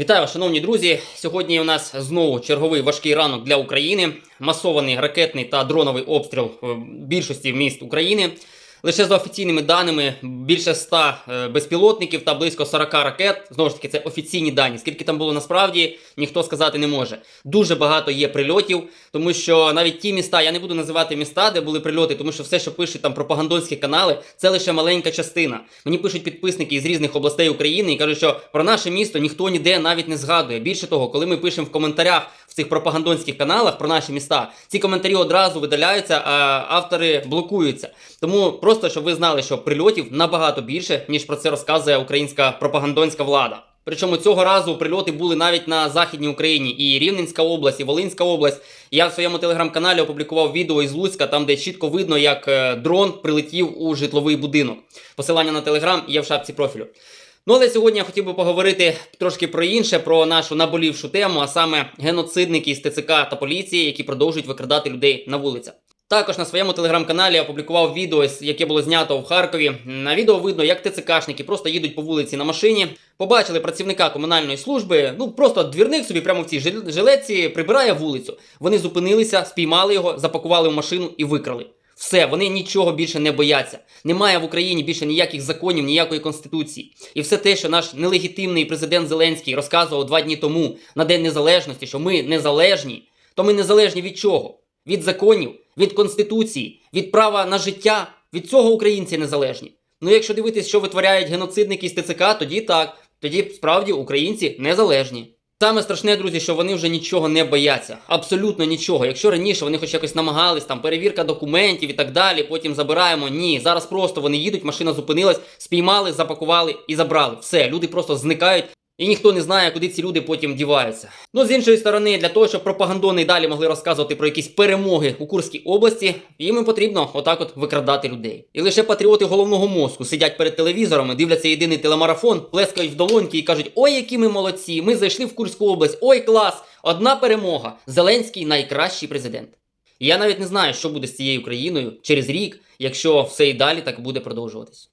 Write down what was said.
Вітаю, шановні друзі. Сьогодні у нас знову черговий важкий ранок для України. Масований ракетний та дроновий обстріл в більшості міст України. Лише за офіційними даними більше 100 е, безпілотників та близько 40 ракет. Знову ж таки, це офіційні дані. Скільки там було насправді, ніхто сказати не може. Дуже багато є прильотів, тому що навіть ті міста, я не буду називати міста, де були прильоти, тому що все, що пишуть там пропагандонські канали, це лише маленька частина. Мені пишуть підписники із різних областей України і кажуть, що про наше місто ніхто ніде навіть не згадує. Більше того, коли ми пишемо в коментарях в цих пропагандонських каналах про наші міста, ці коментарі одразу видаляються, а автори блокуються. Тому просто щоб ви знали, що прильотів набагато більше, ніж про це розказує українська пропагандонська влада. Причому цього разу прильоти були навіть на західній Україні і Рівненська область, і Волинська область. Я в своєму телеграм-каналі опублікував відео із Луцька, там де чітко видно, як е, дрон прилетів у житловий будинок. Посилання на телеграм є в шапці профілю. Ну але сьогодні я хотів би поговорити трошки про інше, про нашу наболівшу тему, а саме геноцидники з ТЦК та поліції, які продовжують викрадати людей на вулицях. Також на своєму телеграм-каналі я опублікував відео, яке було знято в Харкові. На відео видно, як ТЦКшники просто їдуть по вулиці на машині. Побачили працівника комунальної служби, ну просто двірник собі прямо в цій жил- жилетці прибирає вулицю. Вони зупинилися, спіймали його, запакували в машину і викрали. Все, вони нічого більше не бояться. Немає в Україні більше ніяких законів, ніякої конституції. І все те, що наш нелегітимний президент Зеленський розказував два дні тому на День Незалежності, що ми незалежні, то ми незалежні від чого? Від законів, від конституції, від права на життя. Від цього українці незалежні. Ну, якщо дивитись, що витворяють геноцидники з ТЦК, тоді так. Тоді справді українці незалежні. Саме страшне, друзі, що вони вже нічого не бояться. Абсолютно нічого. Якщо раніше вони хоч якось намагались, там перевірка документів і так далі, потім забираємо. Ні, зараз просто вони їдуть, машина зупинилась, спіймали, запакували і забрали. Все, люди просто зникають. І ніхто не знає, куди ці люди потім діваються. Ну, з іншої сторони, для того, щоб пропагандони далі могли розказувати про якісь перемоги у Курській області, їм потрібно отак от викрадати людей. І лише патріоти головного мозку сидять перед телевізорами, дивляться єдиний телемарафон, плескають в долоньки і кажуть: ой, які ми молодці! Ми зайшли в Курську область, ой, клас! Одна перемога! Зеленський найкращий президент. І я навіть не знаю, що буде з цією країною через рік, якщо все і далі так буде продовжуватись.